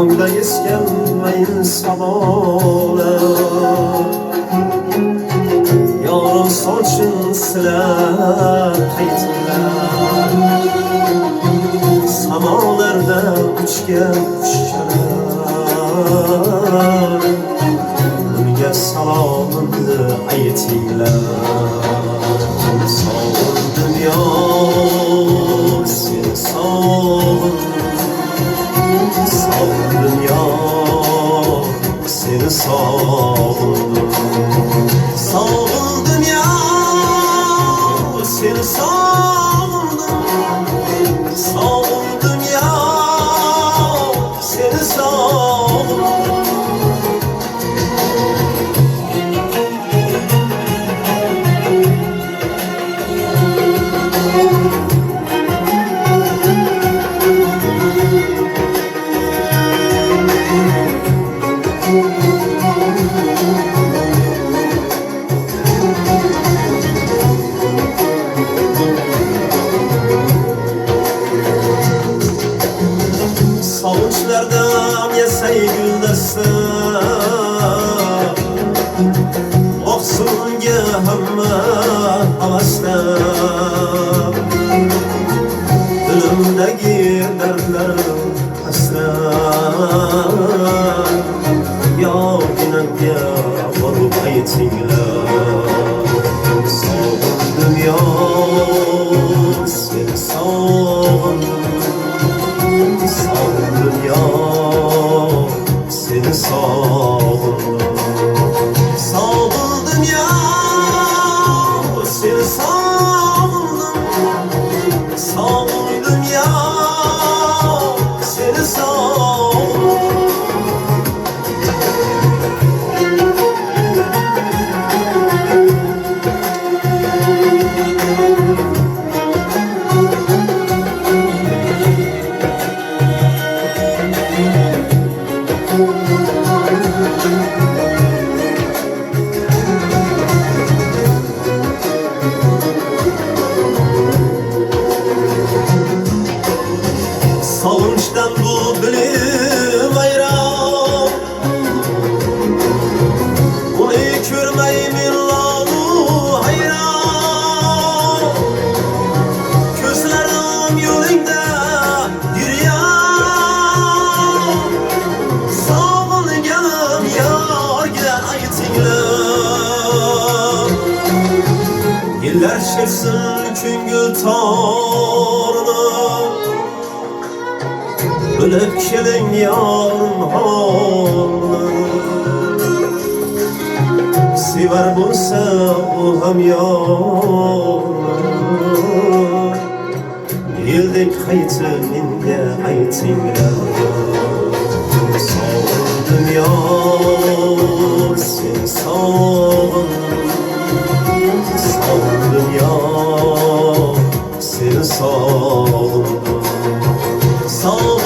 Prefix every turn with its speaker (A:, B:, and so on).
A: Tongda esganmayin samolar Yorim sochun silab qaytinglar Samolarda uchgan qushlar Unga salomimni aytinglar Sog'in dunyo sog'in Sog'in dunyo seni sog'indim Oqsunga hamma havasda Dilimdagi dardlarim hasrat Yoginanga borib aytinglar Sog'in dunyo seni sog'indim dünya seni sağladım Salınçtan bu bilim ayram. Bunu körmeymin lalu hayran. Gözlerim yolunda yürüyen Sağın gelim yar gel aytinglar Yıllar çeksin küngül Ölekşeden yarın halını Siver bu sevbu hem yarın Yildik haytının de haytinler Sağıldım yar, sen sağıldım Sağıldım yar, sen sağıldım Sağ